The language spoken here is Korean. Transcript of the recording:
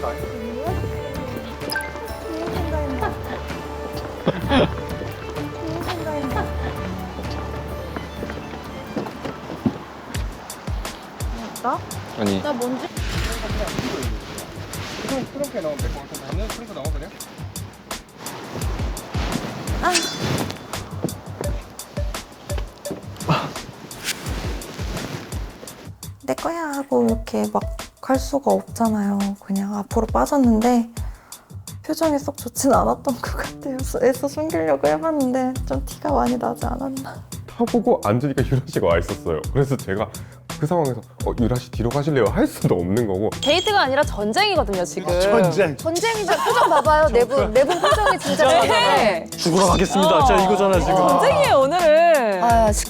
거 아니야? 나? 아니 나 뭔지? 트렁, 트렁크에 넣으면 될것 같은데. 있는 트렁크 넣어, 그냥? 내 거야 하고 이렇게 막 할 수가 없잖아요. 그냥 앞으로 빠졌는데 표정이 썩 좋진 않았던 것 같아요. 애써 숨기려고 해봤는데 좀 티가 많이 나지 않았나. 타보고 앉으니까 유라 씨가 와 있었어요. 그래서 제가 그 상황에서 어, 유라 씨 뒤로 가실래요? 할 수도 없는 거고 데이트가 아니라 전쟁이거든요 지금. 전쟁. 전쟁이죠. 표정 봐봐요. 네분 네 분 표정이 진짜 전쟁. 죽으러 가겠습니다. 진짜 이거잖아요 지금. 전쟁이에요 오늘은. 아, 시-